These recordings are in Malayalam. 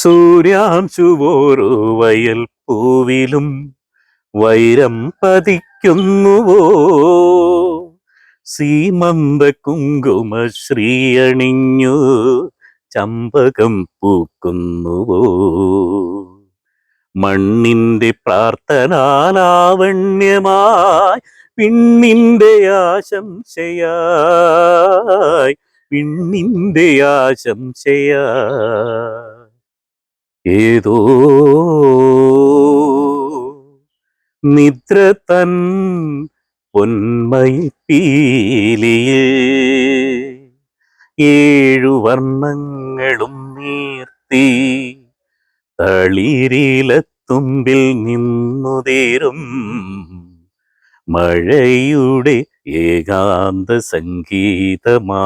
സൂര്യാംശുവോരോ വയൽ പൂവിലും വൈരം പതിക്കുന്നുവോ? സീമന്ത കുങ്കുമ ശ്രീയണിഞ്ഞു ചമ്പകം പൂക്കുന്നുവോ? മണ്ണിന്റെ പ്രാർത്ഥനാലാവണ്യമായി പിന്നിന്റെ ആശംസയായി പിന്നിന്റെ ആശംസയായി ഏതോ നിദ്ര തൻ പൊന്മയിപ്പീലിയിൽ ഏഴു വർണങ്ങളും നീർത്തി തളിരിലത്തുമ്പിൽ നിന്നുതേരും മഴയുടെ ഏകാന്ത സംഗീതമാ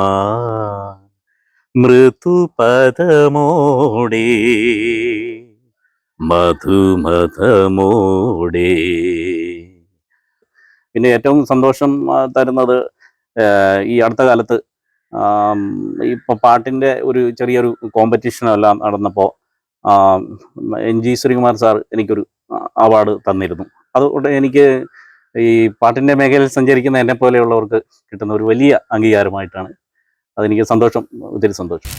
മൃദുപദമോടെ മധുമതമോടെ പിന്നെ ഏറ്റവും സന്തോഷം തരുന്നത് ഈ അടുത്ത കാലത്ത് ഇപ്പൊ പാട്ടിന്റെ ഒരു ചെറിയൊരു കോമ്പറ്റീഷനും എല്ലാം നടന്നപ്പോൾ എൻ ജി ശ്രീകുമാർ സാർ എനിക്കൊരു അവാർഡ് തന്നിരുന്നു. അതുകൊണ്ട് എനിക്ക് ഈ പാട്ടിന്റെ മേഖലയിൽ സഞ്ചരിക്കുന്ന എന്നെ പോലെയുള്ളവർക്ക് കിട്ടുന്ന ഒരു വലിയ അംഗീകാരമായിട്ടാണ് അതെനിക്ക് സന്തോഷം ഒത്തിരി സന്തോഷം.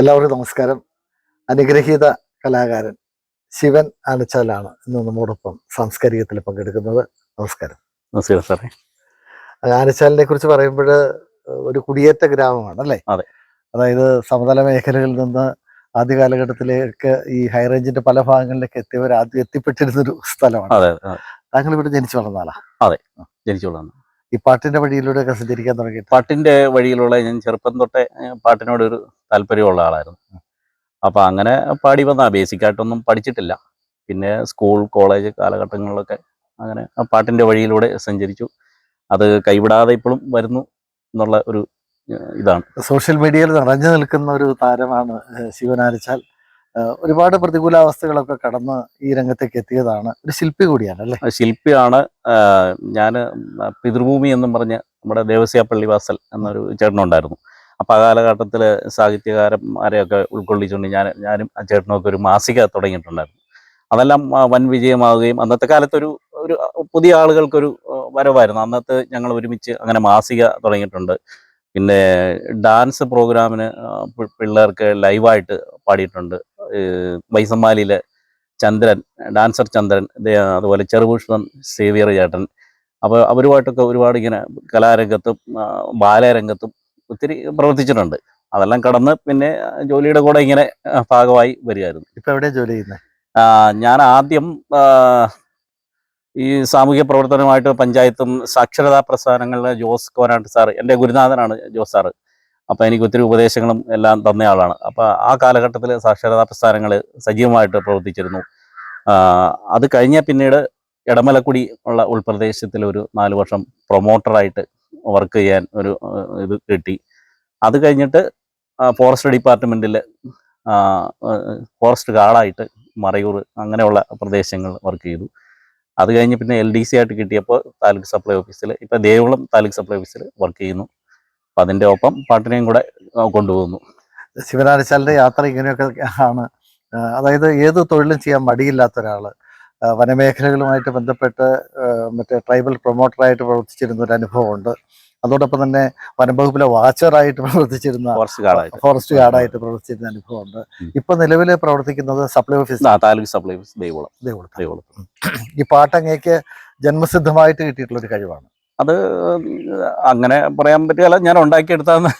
എല്ലാവർക്കും നമസ്കാരം. അനുഗ്രഹീത കലാകാരൻ ശിവൻ ആനച്ചാലാണ് ഇന്ന് നമ്മോടൊപ്പം സാംസ്കാരികത്തിൽ പങ്കെടുക്കുന്നത്. നമസ്കാരം. നമസ്കാരം സാറേ. ആനച്ചാലിനെ കുറിച്ച് പറയുമ്പോൾ ഒരു കുടിയേറ്റ ഗ്രാമമാണ് അല്ലേ? അതെ. അതായത് സമതല മേഖലകളിൽ നിന്ന് ആദ്യ കാലഘട്ടത്തിലേക്ക് ഈ ഹൈറേഞ്ചിന്റെ പല ഭാഗങ്ങളിലേക്ക് എത്തിയവർ ആദ്യം എത്തിപ്പെട്ടിരുന്ന ഒരു സ്ഥലമാണ് താങ്കൾ ഇവിടെ ജനിച്ചു വളർന്നാലാ അതെ ജനിച്ചു വളർന്നു ഈ പാട്ടിന്റെ വഴിയിലൂടെ ഒക്കെ സഞ്ചരിക്കാൻ തുടങ്ങി പാട്ടിന്റെ വഴിയിലുള്ള ഞാൻ ചെറുപ്പം തൊട്ടേ പാട്ടിനോട് ഒരു താല്പര്യമുള്ള ആളായിരുന്നു. അപ്പൊ അങ്ങനെ പാടി വന്നാ. ബേസിക് ആയിട്ടൊന്നും പഠിച്ചിട്ടില്ല. പിന്നെ സ്കൂൾ കോളേജ് കാലഘട്ടങ്ങളിലൊക്കെ അങ്ങനെ ആ പാട്ടിന്റെ വഴിയിലൂടെ സഞ്ചരിച്ചു. അത് കൈവിടാതെ ഇപ്പോഴും വരുന്നു എന്നുള്ള ഒരു ഇതാണ്. സോഷ്യൽ മീഡിയയിൽ നിറഞ്ഞു നിൽക്കുന്ന ഒരു താരമാണ് ഏഹ് ഒരുപാട് പ്രതികൂലാവസ്ഥകളൊക്കെ കടന്ന് ഈ രംഗത്തേക്ക് എത്തിയതാണ്. ഒരു ശില്പി കൂടിയാണ് അല്ലേ? ശില്പിയാണ് ഞാൻ പിതൃഭൂമി എന്നും പറഞ്ഞ് നമ്മുടെ ദേവസ്യ പള്ളിവാസൽ എന്നൊരു ചേട്ടനുണ്ടായിരുന്നു. അപ്പോൾ ആ കാലഘട്ടത്തിൽ സാഹിത്യകാരന്മാരെയൊക്കെ ഉൾക്കൊള്ളിച്ചുകൊണ്ട് ഞാൻ ഞാനും ആ ചേട്ടനൊക്കെ ഒരു മാസിക തുടങ്ങിയിട്ടുണ്ടായിരുന്നു. അതെല്ലാം വൻ വിജയമാവുകയും അന്നത്തെ കാലത്തൊരു ഒരു പുതിയ ആളുകൾക്കൊരു വരവായിരുന്നു. അന്നത്തെ ഞങ്ങൾ ഒരുമിച്ച് അങ്ങനെ മാസിക തുടങ്ങിയിട്ടുണ്ട്. പിന്നെ ഡാൻസ് പ്രോഗ്രാമിന് പിള്ളേർക്ക് ലൈവായിട്ട് പാടിയിട്ടുണ്ട്. വൈസമ്മാലിയിലെ ചന്ദ്രൻ ഡാൻസർ ചന്ദ്രൻ അതുപോലെ ചെറുപുഷ്പൻ സേവിയർ ചേട്ടൻ. അപ്പോൾ അവരുമായിട്ടൊക്കെ ഒരുപാട് ഇങ്ങനെ കലാരംഗത്തും ബാലരംഗത്തും ഒത്തിരി പ്രവർത്തിച്ചിട്ടുണ്ട്. അതെല്ലാം കടന്ന് പിന്നെ ജോലിയുടെ കൂടെ ഇങ്ങനെ ഭാഗമായി വരികയായിരുന്നു. ഇപ്പം എവിടെയാണ് ജോലി ചെയ്യുന്നത് ഞാൻ ആദ്യം ഈ സാമൂഹ്യ പ്രവർത്തനമായിട്ട് പഞ്ചായത്തും സാക്ഷരതാ പ്രസ്ഥാനങ്ങളിലെ ജോസ് കോനാട്ട് സാറ് എന്റെ ഗുരുനാഥനാണ് ജോസ് സാറ്. അപ്പോൾ എനിക്ക് ഒത്തിരി ഉപദേശങ്ങളും എല്ലാം തന്ന ആളാണ്. അപ്പോൾ ആ കാലഘട്ടത്തിൽ സാക്ഷരതാ പ്രസ്ഥാനങ്ങൾ സജീവമായിട്ട് പ്രവർത്തിച്ചിരുന്നു. അത് കഴിഞ്ഞ പിന്നീട് ഇടമലക്കുടി ഉള്ള ഉൾപ്രദേശത്തിൽ ഒരു നാല് വർഷം പ്രൊമോട്ടറായിട്ട് വർക്ക് ചെയ്യാൻ ഒരു ഇത് കിട്ടി. അത് കഴിഞ്ഞിട്ട് ഫോറസ്റ്റ് ഡിപ്പാർട്ട്മെന്റിൽ ഫോറസ്റ്റ് ഗാർഡായിട്ട് മറയൂർ അങ്ങനെയുള്ള പ്രദേശങ്ങൾ വർക്ക് ചെയ്തു. അത് കഴിഞ്ഞ് പിന്നെ എൽ ഡി സി ആയിട്ട് കിട്ടിയപ്പോൾ താലൂക്ക് സപ്ലൈ ഓഫീസിൽ ഇപ്പം ദേവികുളം താലൂക്ക് സപ്ലൈ ഓഫീസിൽ വർക്ക് ചെയ്യുന്നു. അപ്പം അതിന്റെ ഒപ്പം പാട്ടിനെയും കൂടെ കൊണ്ടുപോകുന്നു. ശിവനാനച്ചാലിന്റെ യാത്ര ഇങ്ങനെയൊക്കെ ആണ്. അതായത് ഏത് തൊഴിലും ചെയ്യാൻ മടിയില്ലാത്ത ഒരാൾ വനമേഖലകളുമായിട്ട് ബന്ധപ്പെട്ട് മറ്റേ ട്രൈബൽ പ്രൊമോട്ടറായിട്ട് പ്രവർത്തിച്ചിരുന്ന ഒരു അനുഭവമുണ്ട്. അതോടൊപ്പം തന്നെ വനംവകുപ്പിലെ വാച്ചറായിട്ട് പ്രവർത്തിച്ചിരുന്ന ഫോറസ്റ്റ് ഗാർഡായിട്ട്. പ്രവർത്തിച്ചിരുന്ന അനുഭവമുണ്ട്. ഇപ്പൊ നിലവിൽ പ്രവർത്തിക്കുന്നത് supply office taluk supply office ഈ പാട്ടങ്ങേക്ക് ജന്മസിദ്ധമായിട്ട് കിട്ടിയിട്ടുള്ള ഒരു കഴിവാണ്. അത് അങ്ങനെ പറയാൻ പറ്റിയല്ല ഞാൻ ഉണ്ടാക്കിയെടുത്താന്ന്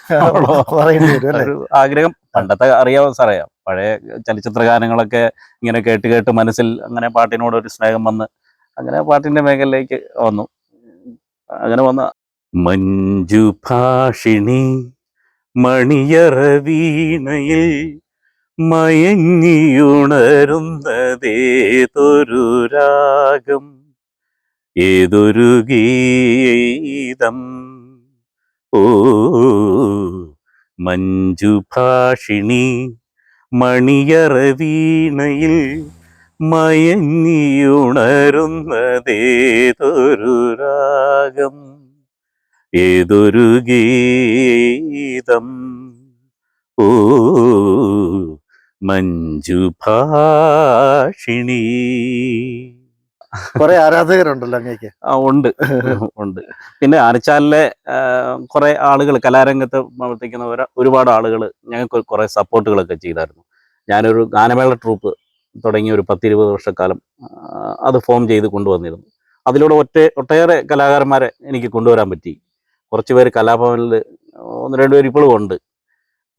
ആഗ്രഹം. പണ്ടത്തെ അറിയാമോ സാറേ. പഴയ ചലച്ചിത്ര ഗാനങ്ങളൊക്കെ ഇങ്ങനെ കേട്ട് കേട്ട് മനസ്സിൽ അങ്ങനെ പാട്ടിനോട് ഒരു സ്നേഹം വന്ന് അങ്ങനെ പാട്ടിന്റെ മേഖലയിലേക്ക് വന്നു. അങ്ങനെ വന്ന മഞ്ജു മണിയറവീണയിൽ മണിയറ വീണയിൽ മയങ്ങിയുണരുന്നതേതൊരു രാഗം? ഏതൊരു ഗീതം? ഓ മഞ്ജുഭാഷിണി മണിയറവീണയിൽ മണിയറ വീണയിൽ മയങ്ങിയുണരുന്നതേതൊരു രാഗം? ഏതൊരു ഗീതം? ഓ മഞ്ജുഭാഷിണി കുറെ ആരാധകരുണ്ടല്ലോ അങ്ങേക്ക്. ആ ഉണ്ട്. ഉണ്ട്. പിന്നെ ആനച്ചാലിലെ കുറെ ആളുകൾ കലാരംഗത്ത് പ്രവർത്തിക്കുന്ന ഒരുപാട് ആളുകൾ ഞങ്ങൾക്ക് കുറെ സപ്പോർട്ടുകളൊക്കെ ചെയ്തായിരുന്നു. ഞാനൊരു ഗാനമേള ട്രൂപ്പ് തുടങ്ങിയ ഒരു പത്തിരുപത് വർഷക്കാലം അത് ഫോം ചെയ്ത് കൊണ്ടുവന്നിരുന്നു. അതിലൂടെ ഒറ്റ ഒട്ടേറെ കലാകാരന്മാരെ എനിക്ക് കൊണ്ടുവരാൻ പറ്റി. കുറച്ച് പേര് കലാഭവനിൽ ഒന്ന് രണ്ട് പേര് ഇപ്പോഴും ഉണ്ട്.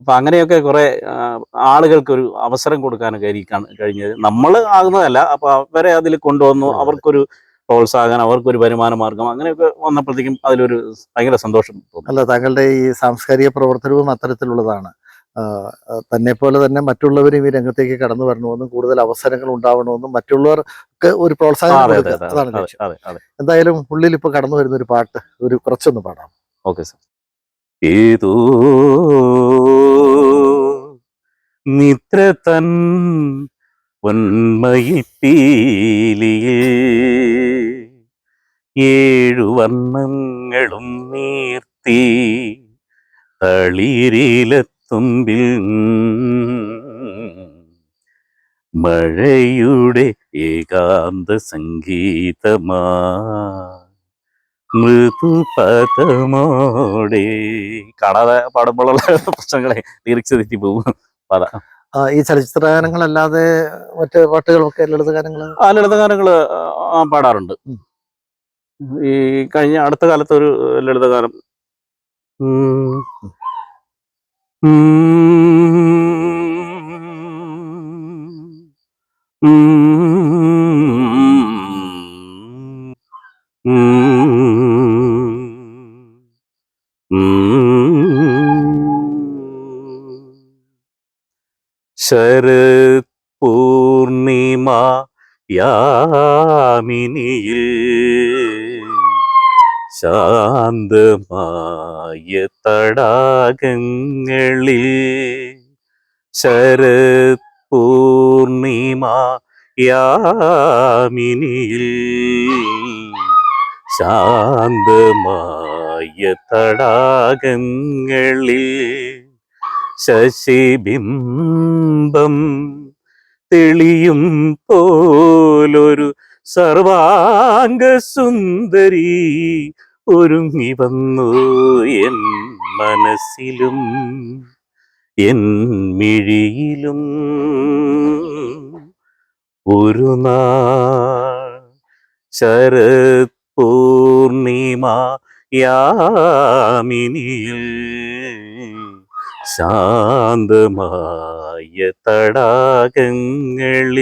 അപ്പം അങ്ങനെയൊക്കെ കുറേ ആളുകൾക്ക് ആളുകൾക്കൊരു അവസരം കൊടുക്കാനൊക്കെ ഇരിക്കാൻ കഴിഞ്ഞത്. നമ്മൾ ആകുന്നതല്ല അപ്പോൾ അവരെ അതിൽ കൊണ്ടുവന്നു അവർക്കൊരു പ്രോത്സാഹനം അവർക്കൊരു വരുമാന മാർഗം അങ്ങനെയൊക്കെ വന്നപ്പോഴത്തേക്കും അതിലൊരു ഭയങ്കര സന്തോഷം അല്ല താങ്കളുടെ ഈ സാംസ്കാരിക പ്രവർത്തനവും അത്തരത്തിലുള്ളതാണ്. തന്നെ പോലെ തന്നെ മറ്റുള്ളവരും ഈ രംഗത്തേക്ക് കടന്നു വരണമെന്നും കൂടുതൽ അവസരങ്ങൾ ഉണ്ടാവണമെന്നും മറ്റുള്ളവർക്ക് ഒരു പ്രോത്സാഹനം അതാണ് എന്തായാലും ഉള്ളിൽ ഇപ്പൊ കടന്നു വരുന്ന ഒരു പാട്ട് ഒരു കുറച്ചൊന്ന് പാടാം. Okay sir. ഏതോ നിദ്ര തൻ പൊന്മയിപ്പീലിയിൽ ഏഴു വർണങ്ങളും നീർത്തി തളിരിലത്തുമ്പിൽ മഴയുടെ ഏകാന്ത സംഗീതമാ മൃദുപദമോടെ. കാണാതെ പാടുമ്പോഴുള്ള പ്രശ്നങ്ങളെ ലിറിക്സ് തെറ്റി പോകും. പാത ഈ ചലച്ചിത്ര ഗാനങ്ങളല്ലാതെ മറ്റ് പാട്ടുകളൊക്കെ ലളിത ഗാനങ്ങൾ ആ ലളിത ഗാനങ്ങൾ പാടാറുണ്ട് ഈ കഴിഞ്ഞ അടുത്ത കാലത്ത് ഒരു ലളിതഗാനം. ഉം. ശരത് പൂർണിമ യാമിനിയിൽ ശാന്തമായ തടാകങ്ങളിൽ ശരത് പൂർണിമ യാമിനിയിൽ ശാന്തമായ തടാകങ്ങളിൽ ശശിബിംബം തെളിയും പോലൊരു സർവാംഗസുന്ദരി ഒരുങ്ങി വന്നു എൻ മനസ്സിലും എൻ മിഴിയിലും. ഒരു നാൾ ശരത് പൂർണിമ യാമിനിയിൽ ശാന്തമായ തടാകങ്ങളിൽ.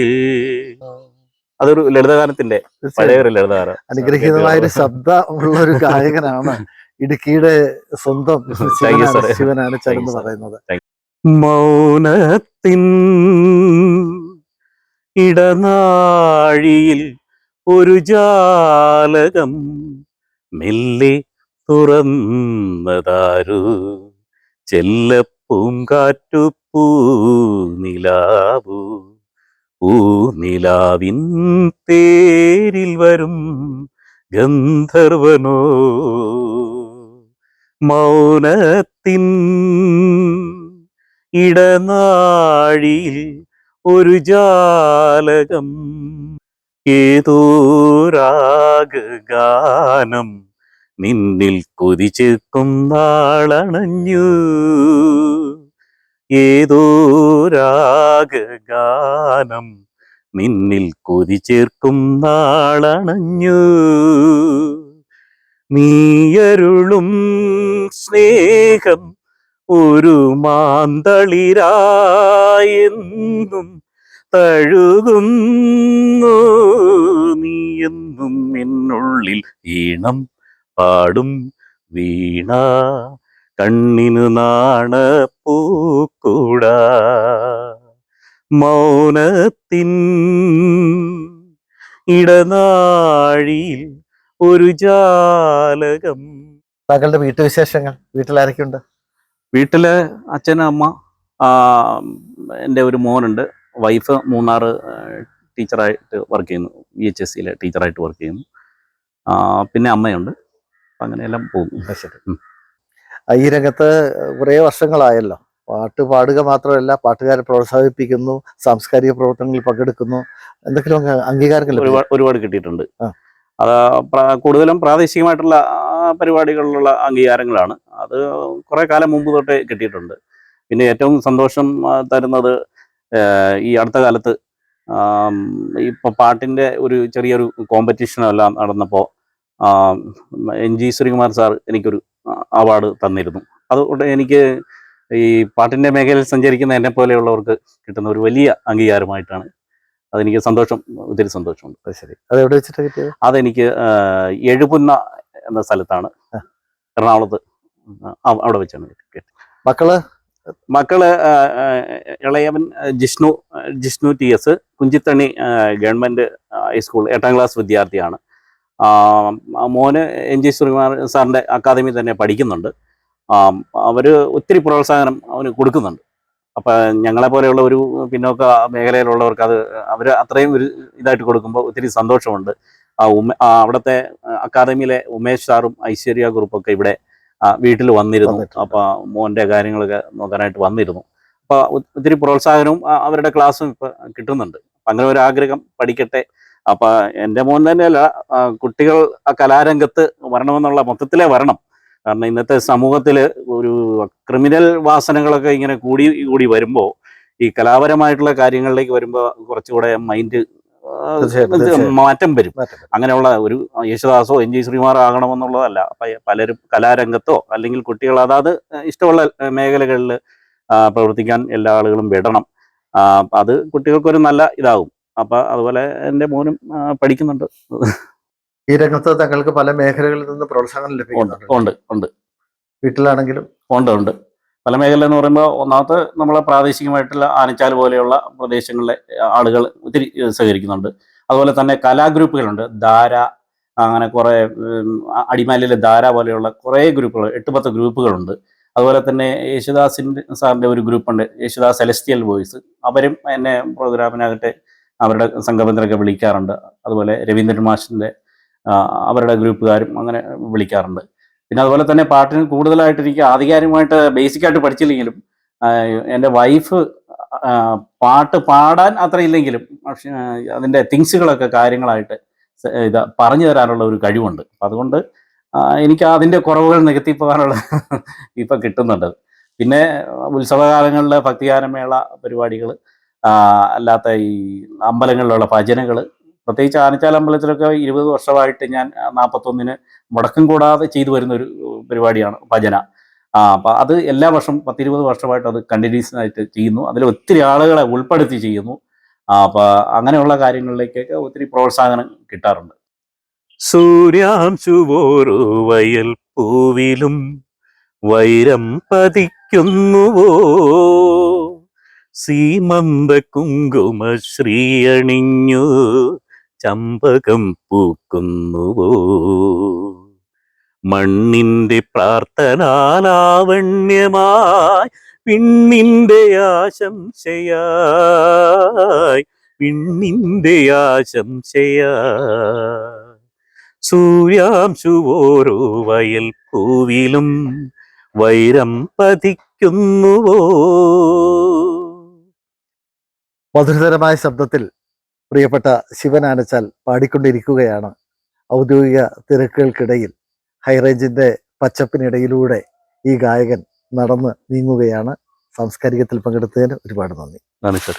അതൊരു ലളിതഗാനത്തിന്റെ പഴയ ഒരു ലളിതഗാനം. അനുഗ്രഹീതമായ ഒരു ശബ്ദം ഉള്ള ഒരു ഗായകനാണ് ഇടുക്കിയുടെ സ്വന്തം. ശിവനാണ് sir. പറയുന്നത്. മൗനത്തിൻ ഇടനാഴിയിൽ ഒരു ജാലകം മെല്ലെ തുറന്നതാരു. ചെല്ലപ്പൂങ്കാറ്റു പൂനിലാവു പൂനിലാവിൻ തേരിൽ വരും ഗന്ധർവനോ. മൗനത്തിൻ ഇടനാഴിയിൽ ഒരു ജാലകം. ഏതോ രാഗഗാനം നിന്നിൽ കൊതിച്ചേക്കും നാളണഞ്ഞു. ഏതോ രാഗഗാനം നിന്നിൽ കൊതിച്ചേർക്കും നാളണഞ്ഞു. നീയരുളും സ്നേഹം ഒരു മാന്തളിരായെന്നും തഴുകുന്നു. നീയെന്നും എന്നുള്ളിൽ ഈണം പാടും വീണ കണ്ണിനു നാണ പൂക്കൂട മൗനത്തിൻ ഇടനാഴിയിൽ ഒരു ജാലകം. താങ്കളുടെ വീട്ടുവിശേഷങ്ങൾ വീട്ടിലാരൊക്കെയുണ്ട്? വീട്ടിൽ അച്ഛൻ അമ്മ ആ, എന്റെ ഒരു മോനുണ്ട്. വൈഫ് മൂന്നാറ് ടീച്ചറായിട്ട് വർക്ക് ചെയ്യുന്നു. വി എച്ച് എസ് സിയിലെ ടീച്ചറായിട്ട് വർക്ക് ചെയ്യുന്നു. പിന്നെ അമ്മയുണ്ട്. അങ്ങനെയെല്ലാം പോകുന്നു അത് ശരി. ഉം. ഈ രംഗത്ത് കുറേ വർഷങ്ങളായല്ലോ. പാട്ട് പാടുക മാത്രമല്ല പാട്ടുകാരെ പ്രോത്സാഹിപ്പിക്കുന്നു സാംസ്കാരിക പ്രവർത്തനങ്ങളിൽ പങ്കെടുക്കുന്നു. എന്തെങ്കിലും അംഗീകാരം അംഗീകാരങ്ങൾ ഒരുപാട് കിട്ടിയിട്ടുണ്ട്. അത് കൂടുതലും പ്രാദേശികമായിട്ടുള്ള പരിപാടികളിലുള്ള അംഗീകാരങ്ങളാണ്. അത് കുറേ കാലം മുമ്പ് തൊട്ടേ കിട്ടിയിട്ടുണ്ട്. പിന്നെ ഏറ്റവും സന്തോഷം തരുന്നത് ഈ അടുത്ത കാലത്ത് ഇപ്പൊ പാട്ടിന്റെ ഒരു ചെറിയൊരു കോമ്പറ്റീഷനെല്ലാം നടന്നപ്പോൾ എൻ ജി ശ്രീകുമാർ സാർ എനിക്കൊരു അവാർഡ് തന്നിരുന്നു. അതുകൊണ്ട് എനിക്ക് ഈ പാട്ടിന്റെ മേഖലയിൽ സഞ്ചരിക്കുന്ന എന്നെ പോലെയുള്ളവർക്ക് കിട്ടുന്ന ഒരു വലിയ അംഗീകാരമായിട്ടാണ് അതെനിക്ക് സന്തോഷം ഒത്തിരി സന്തോഷമുണ്ട്. ശരി. അത് എവിടെ വെച്ചിട്ട് കിട്ടിയത്? അതെനിക്ക് എഴുപുന്ന എന്ന സ്ഥലത്താണ്. എറണാകുളത്ത് അവിടെ വെച്ചാണ് കിട്ടിയത്. മക്കൾ? മക്കൾ ഇളയവൻ Jishnu Jishnu T S Kunchithanni government high school എട്ടാം ക്ലാസ് വിദ്യാർത്ഥിയാണ്. മോന് എൻ ജി ശ്രീകുമാർ സാറിന്റെ അക്കാദമി തന്നെ പഠിക്കുന്നുണ്ട്. അവർ അവർ ഒത്തിരി പ്രോത്സാഹനം അവന് കൊടുക്കുന്നുണ്ട്. അപ്പം ഞങ്ങളെ പോലെയുള്ള ഒരു പിന്നോക്ക മേഖലയിലുള്ളവർക്ക് അത് അവർ അത്രയും ഒരു ഇതായിട്ട് കൊടുക്കുമ്പോൾ ഒത്തിരി സന്തോഷമുണ്ട്. ആ ഉമ അവിടുത്തെ അക്കാദമിയിലെ ഉമേഷ് സാറും ഐശ്വര്യ ഗ്രൂപ്പൊക്കെ ഇവിടെ വീട്ടിൽ വന്നിരുന്നു. അപ്പോൾ മോന്റെ കാര്യങ്ങളൊക്കെ നോക്കാനായിട്ട് വന്നിരുന്നു. അപ്പോൾ ഒത്തിരി പ്രോത്സാഹനവും അവരുടെ ക്ലാസ്സും ഇപ്പം കിട്ടുന്നുണ്ട്. അങ്ങനെ ഒരു ആഗ്രഹം പഠിക്കട്ടെ അപ്പൊ എന്റെ മോൻ തന്നെയല്ല കുട്ടികൾ ആ കലാരംഗത്ത് വരണമെന്നുള്ള മൊത്തത്തിലേ വരണം. കാരണം ഇന്നത്തെ സമൂഹത്തിൽ ഒരു ക്രിമിനൽ വാസനകളൊക്കെ ഇങ്ങനെ കൂടി കൂടി വരുമ്പോൾ ഈ കലാപരമായിട്ടുള്ള കാര്യങ്ങളിലേക്ക് വരുമ്പോൾ കുറച്ചുകൂടെ മൈൻഡ് മാറ്റം വരും. അങ്ങനെയുള്ള ഒരു യേശുദാസോ എൻ ജി ശ്രീമാർ ആകണമെന്നുള്ളതല്ല. പലരും കലാരംഗത്തോ അല്ലെങ്കിൽ കുട്ടികൾ അതാത് ഇഷ്ടമുള്ള മേഖലകളിൽ പ്രവർത്തിക്കാൻ എല്ലാ ആളുകളും വിടണം. അത് കുട്ടികൾക്കൊരു നല്ല ഇതാകും. അപ്പൊ അതുപോലെ എന്റെ മോനും പഠിക്കുന്നുണ്ട്. ഈ രംഗത്ത് തങ്ങൾക്ക് പല മേഖലകളിൽ നിന്ന് പ്രോത്സാഹനം ലഭിക്കുന്നുണ്ട്. ഉണ്ട് ഉണ്ട് വീട്ടിലാണെങ്കിലും ഉണ്ട് ഉണ്ട്. പല മേഖല എന്ന് പറയുമ്പോൾ ഒന്നാമത്തെ നമ്മളെ പ്രാദേശികമായിട്ടുള്ള ആനച്ചാൽ പോലെയുള്ള പ്രദേശങ്ങളിലെ ആളുകൾ ഒത്തിരി സഹകരിക്കുന്നുണ്ട്. അതുപോലെ തന്നെ കലാഗ്രൂപ്പുകളുണ്ട്. ധാര അങ്ങനെ കുറേ അടിമാലിയിലെ ധാര പോലെയുള്ള കുറേ ഗ്രൂപ്പുകൾ എട്ട് പത്ത് ഗ്രൂപ്പുകളുണ്ട്. അതുപോലെ തന്നെ യേശുദാസിന്റെ സാറിന്റെ ഒരു ഗ്രൂപ്പുണ്ട്. യേശുദാസ് സെലസ്റ്റിയൽ വോയിസ് അവരും എന്നെ പ്രോഗ്രാമിനാകട്ടെ അവരുടെ സംഘബന്ധനൊക്കെ വിളിക്കാറുണ്ട്. അതുപോലെ രവീന്ദ്രൻ മാഷിന്റെ അവരുടെ ഗ്രൂപ്പുകാരും അങ്ങനെ വിളിക്കാറുണ്ട്. പിന്നെ അതുപോലെ തന്നെ പാട്ടിന് കൂടുതലായിട്ട് എനിക്ക് ആധികാരികമായിട്ട് ബേസിക്കായിട്ട് പഠിച്ചില്ലെങ്കിലും എന്റെ വൈഫ് പാട്ട് പാടാൻ അത്ര ഇല്ലെങ്കിലും പക്ഷേ അതിന്റെ തിങ്സുകളൊക്കെ കാര്യങ്ങളായിട്ട് ഇത് പറഞ്ഞു തരാനുള്ള ഒരു കഴിവുണ്ട്. അപ്പം അതുകൊണ്ട് എനിക്ക് അതിന്റെ കുറവുകൾ നികത്തി പോകാനുള്ള ഇപ്പം കിട്ടുന്നുണ്ട്. പിന്നെ ഉത്സവകാലങ്ങളിലെ ഭക്തിഗാനമേള പരിപാടികൾ അല്ലാത്ത ഈ അമ്പലങ്ങളിലുള്ള ഭജനകൾ പ്രത്യേകിച്ച് ആനച്ചാൽ അമ്പലത്തിലൊക്കെ ഇരുപത് വർഷമായിട്ട് ഞാൻ നാൽപ്പത്തൊന്നിന് മുടക്കം കൂടാതെ ചെയ്തു വരുന്ന ഒരു പരിപാടിയാണ് ഭജന. അപ്പം അത് എല്ലാ വർഷം പത്തിരുപത് വർഷമായിട്ട് അത് കണ്ടിന്യൂസ് ആയിട്ട് ചെയ്യുന്നു. അതിൽ ഒത്തിരി ആളുകളെ ഉൾപ്പെടുത്തി ചെയ്യുന്നു. അപ്പം അങ്ങനെയുള്ള കാര്യങ്ങളിലേക്കൊക്കെ ഒത്തിരി പ്രോത്സാഹനം കിട്ടാറുണ്ട്. സൂര്യാംശുവോരോ വയൽ പൂവിലും വൈരം പതിക്കുന്നുവോ? സീമന്ത കുങ്കുമ ശ്രീയണിഞ്ഞു ചമ്പകം പൂക്കുന്നുവോ? മണ്ണിന്റെ പ്രാർത്ഥനാലാവണ്യമായി പിന്നിന്റെ ആശംസയായി പിന്നിന്റെ ആശംസയായി. സൂര്യാംശുവോരോ വയൽ പൂവിലും വൈരം പതിക്കുന്നുവോ? മധുരതരമായ ശബ്ദത്തിൽ പ്രിയപ്പെട്ട ശിവൻ ആനച്ചാൽ പാടിക്കൊണ്ടിരിക്കുകയാണ്. ഔദ്യോഗിക തിരക്കുകൾക്കിടയിൽ ഹൈറേഞ്ചിന്റെ പച്ചപ്പിനിടയിലൂടെ ഈ ഗായകൻ നടന്ന് നീങ്ങുകയാണ്. സാംസ്കാരികത്തിൽ പങ്കെടുത്തതിന് ഒരുപാട് നന്ദി. നന്ദി സർ.